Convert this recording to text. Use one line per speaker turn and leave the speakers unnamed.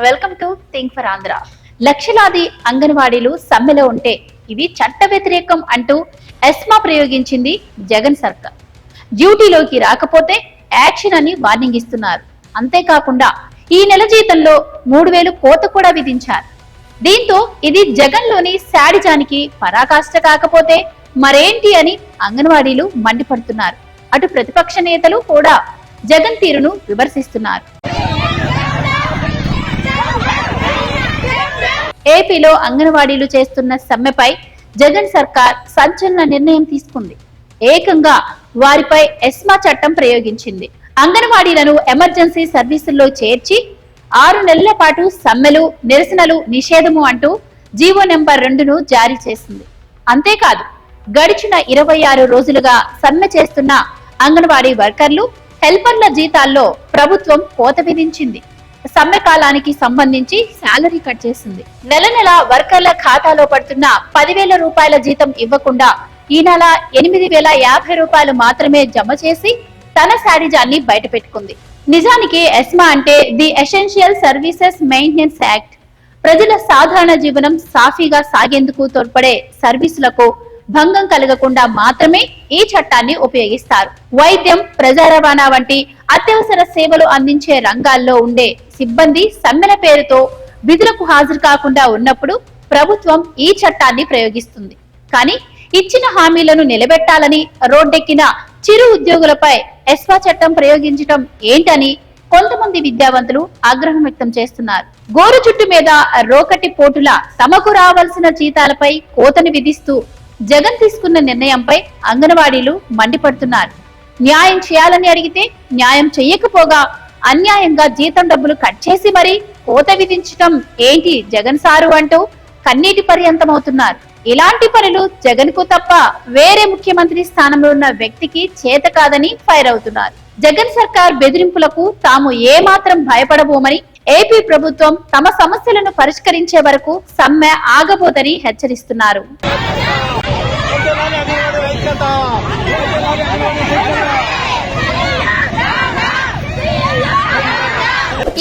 Welcome to think for Andhra. లక్షలాది అంగన్వాడీలు సమ్మెలో ఉంటే ఇది చట్ట వ్యతిరేకం అంటూ ఎస్మా ప్రయోగించింది జగన్ సర్కార్. డ్యూటీలోకి రాకపోతే యాక్షన్ అని వార్నింగ్ ఇస్తున్నారు. అంతేకాకుండా ఈ నెల జీతంలో మూడు వేలు కోత కూడా విధించారు. దీంతో ఇది జగన్లోని శాడిజానికి పరాకాష్ట కాకపోతే మరేంటి అని అంగన్వాడీలు మండిపడుతున్నారు. అటు ప్రతిపక్ష నేతలు కూడా జగన్ తీరును విమర్శిస్తున్నారు. ఏపీలో అంగన్వాడీలు చేస్తున్న సమ్మెపై జగన్ సర్కార్ సంచలన నిర్ణయం తీసుకుంది. ఏకంగా వారిపై ఎస్మా చట్టం ప్రయోగించింది. అంగన్వాడీలను ఎమర్జెన్సీ సర్వీసుల్లో చేర్చి ఆరు నెలల పాటు సమ్మెలు నిరసనలు నిషేధము అంటూ జీవో నెంబర్ రెండును జారీ చేసింది. అంతేకాదు గడిచిన ఇరవై ఆరు రోజులుగా సమ్మె చేస్తున్న అంగన్వాడీ వర్కర్లు హెల్పర్ల జీతాల్లో ప్రభుత్వం కోత విధించింది. సమ్మె కాలానికి సంబంధించి శాలరీ కట్ చేసింది. నెల నెల వర్కర్ల ఖాతాలో పడుతున్న పదివేల రూపాయల జీతం ఇవ్వకుండా ఈ నెల ఎనిమిది వేల యాభై రూపాయలు మాత్రమే జమ చేసి తన శాడిజాన్ని బయటపెట్టుకుంది నిజానికి ఎస్మా అంటే the essential services maintenance act. ప్రజల సాధారణ జీవనం సాఫీగా సాగేందుకు తోడ్పడే సర్వీసులకు భంగం కలగకుండా మాత్రమే ఈ చట్టాన్ని ఉపయోగిస్తారు. వైద్యం ప్రజా రవాణా వంటి అత్యవసర సేవలు అందించే రంగాల్లో ఉండే సిబ్బంది సమ్మెల పేరుతో విధులకు హాజరు కాకుండా ఉన్నప్పుడు ప్రభుత్వం ఈ చట్టాన్ని ప్రయోగిస్తుంది. కానీ ఇచ్చిన హామీలను నిలబెట్టాలని రోడ్డెక్కిన చిరు ఉద్యోగులపై ఎస్వా చట్టం ప్రయోగించటం ఏంటని కొంతమంది విద్యావంతులు ఆగ్రహం వ్యక్తం చేస్తున్నారు. గోరు చుట్టు మీద రోకటి పోటుల తమకు రావాల్సిన జీతాలపై కోతను విధిస్తూ జగన్ తీసుకున్న నిర్ణయంపై అంగన్వాడీలు మండిపడుతున్నారు. న్యాయం చేయాలని అడిగితే న్యాయం చెయ్యకపోగా అన్యాయంగా జీతం డబ్బులు కట్ చేసి మరీ కోత విధించటం ఏంటి జగన్ సారు అంటూ కన్నీటి పర్యంతమవుతున్నారు. ఇలాంటి పనులు జగన్కు తప్ప వేరే ముఖ్యమంత్రి స్థానంలో ఉన్న వ్యక్తికి చేత కాదని ఫైర్ అవుతున్నారు. జగన్ సర్కార్ బెదిరింపులకు తాము ఏమాత్రం భయపడబోమని ఏపీ ప్రభుత్వం తమ సమస్యలను పరిష్కరించే వరకు సమ్మె ఆగబోదని హెచ్చరిస్తున్నారు.